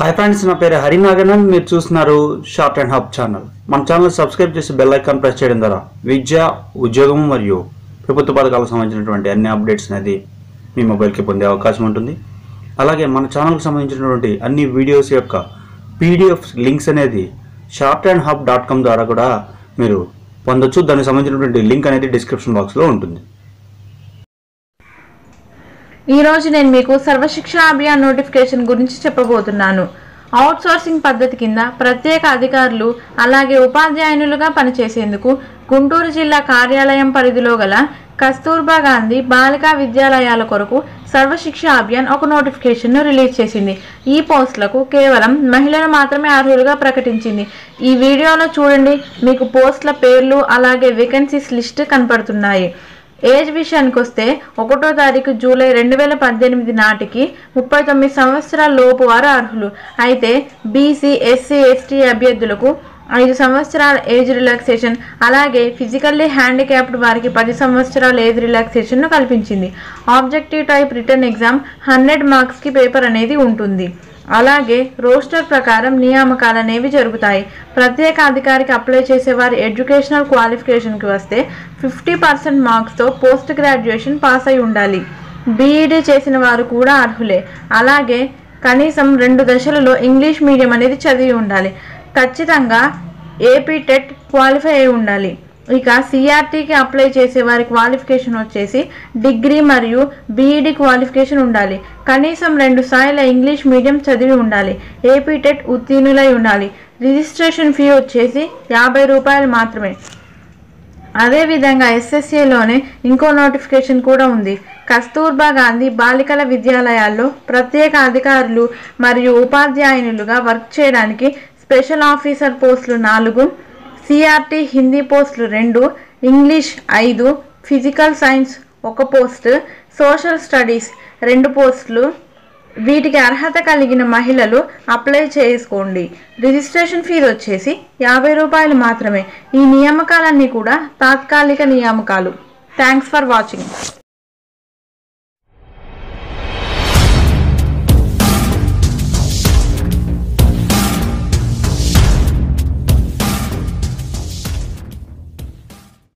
Hi friends నా పేరు హరినాగనన్ మీరు చూస్తున్నారు షార్ట్ అండ్ హబ్ ఛానల్. మన ఛానల్ సబ్స్క్రైబ్ చేసి బెల్ ఐకాన్ ప్రెస్ చేయడం ద్వారా విద్య ఉద్యోగం మరియు ప్రభుత్వ పథకాలకు సంబంధించినటువంటి అన్ని అప్డేట్స్ అనేది మీ మొబైల్కి పొందే అవకాశం ఉంటుంది. అలాగే మన ఛానల్కి సంబంధించినటువంటి అన్ని వీడియోస్ యొక్క పీడిఎఫ్ లింక్స్ అనేది short and hub dot com ద్వారా కూడా మీరు పొందొచ్చు. దానికి సంబంధించినటువంటి లింక్ అనేది డిస్క్రిప్షన్ బాక్స్లో ఉంటుంది. ఈరోజు నేను మీకు సర్వశిక్ష అభియాన్ నోటిఫికేషన్ గురించి చెప్పబోతున్నాను. అవుట్సోర్సింగ్ పద్ధతి కింద ప్రత్యేక అధికారులు అలాగే ఉపాధ్యాయునులుగా పనిచేసేందుకు గుంటూరు జిల్లా కార్యాలయం పరిధిలో గల కస్తూర్బా గాంధీ బాలికా విద్యాలయాల కొరకు సర్వశిక్ష అభియాన్ ఒక నోటిఫికేషన్ను రిలీజ్ చేసింది. ఈ పోస్టులకు కేవలం మహిళలు మాత్రమే అర్హులుగా ప్రకటించింది. ఈ వీడియోలో చూడండి. మీకు పోస్టుల పేర్లు అలాగే వేకెన్సీస్ లిస్ట్ కనపడుతున్నాయి. ఏజ్ విషయానికి వస్తే ఒకటో తారీఖు జూలై రెండు వేల పద్దెనిమిది నాటికి ముప్పై తొమ్మిది సంవత్సరాల లోపు వారు అర్హులు. అయితే బీసీ ఎస్సీ ఎస్టీ అభ్యర్థులకు ఐదు సంవత్సరాల ఏజ్ రిలాక్సేషన్ అలాగే ఫిజికల్లీ హ్యాండిక్యాప్డ్ వారికి పది సంవత్సరాల ఏజ్ రిలాక్సేషన్ను కల్పించింది. Objective type written exam hundred మార్క్స్కి పేపర్ అనేది ఉంటుంది. అలాగే రోస్టర్ ప్రకారం నియామకాలు అనేవి జరుగుతాయి. ప్రత్యేక అధికారికి అప్లై చేసేవారి ఎడ్యుకేషనల్ క్వాలిఫికేషన్కి వస్తే ఫిఫ్టీ పర్సెంట్ మార్క్స్తో పోస్ట్ గ్రాడ్యుయేషన్ పాస్ అయి ఉండాలి. బీఈడీ చేసిన వారు కూడా అర్హులే. అలాగే కనీసం రెండు దశలలో ఇంగ్లీష్ మీడియం అనేది చదివి ఉండాలి. ఖచ్చితంగా ఏపీ టెట్ క్వాలిఫై అయి ఉండాలి. ఇక సిఆర్టీకి అప్లై చేసే వారి క్వాలిఫికేషన్ వచ్చేసి డిగ్రీ మరియు బీఈడి క్వాలిఫికేషన్ ఉండాలి. కనీసం రెండు స్థాయిల ఇంగ్లీష్ మీడియం చదివి ఉండాలి. ఏపీ టెట్ ఉత్తీర్ణులై ఉండాలి. రిజిస్ట్రేషన్ ఫీ వచ్చేసి యాభై రూపాయలు మాత్రమే. అదేవిధంగా ఎస్ఎస్ఏలోనే ఇంకో నోటిఫికేషన్ కూడా ఉంది. కస్తూర్బా గాంధీ బాలికల విద్యాలయాల్లో ప్రత్యేక అధికారులు మరియు ఉపాధ్యాయునులుగా వర్క్ చేయడానికి స్పెషల్ ఆఫీసర్ పోస్టులు నాలుగు సిఆర్టీ హిందీ పోస్టులు రెండు ఇంగ్లీష్ ఐదు ఫిజికల్ సైన్స్ ఒక పోస్ట్ సోషల్ స్టడీస్ రెండు పోస్టులు. వీటికి అర్హత కలిగిన మహిళలు అప్లై చేసుకోండి. రిజిస్ట్రేషన్ ఫీజు వచ్చేసి యాభై రూపాయలు మాత్రమే. ఈ నియామకాలన్నీ కూడా తాత్కాలిక నియామకాలు. Thanks for watching.